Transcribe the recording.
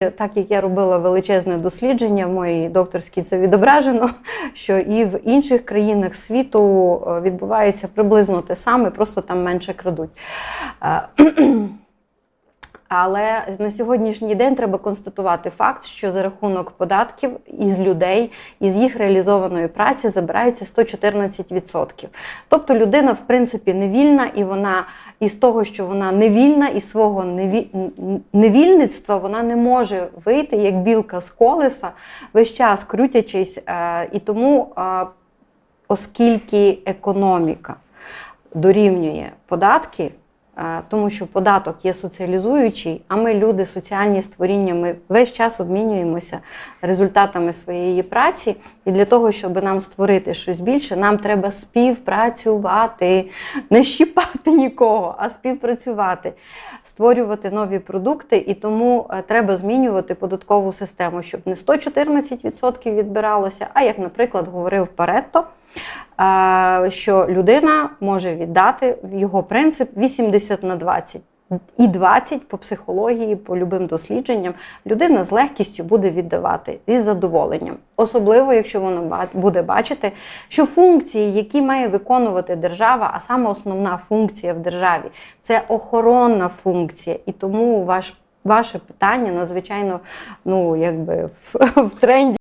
Так як я робила величезне дослідження в моїй докторській, це відображено, що і в інших країнах світу е, відбувається приблизно те саме, просто там менше крадуть. Але на сьогоднішній день треба констатувати факт, що за рахунок податків із людей, із їх реалізованої праці забирається 114%. Тобто людина, в принципі, невільна, і вона із того, що вона невільна, із свого неві... невільництва вона не може вийти як білка з колеса, весь час крутячись. Е, І тому, е, оскільки економіка дорівнює податки, тому що податок є соціалізуючий, а ми люди соціальні створіння, ми весь час обмінюємося результатами своєї праці. І для того, щоб нам створити щось більше, нам треба співпрацювати, не щіпати нікого, а співпрацювати, створювати нові продукти. І тому е, треба змінювати податкову систему, щоб не 114% відбиралося, а як, наприклад, говорив Паретто, що людина може віддати в його принцип 80 на 20. І 20 по психології, по любим дослідженням, людина з легкістю буде віддавати із задоволенням. Особливо, якщо вона буде бачити, що функції, які має виконувати держава, а саме основна функція в державі це охоронна функція. І тому ваш, ваше питання надзвичайно ну, якби, в, в тренді.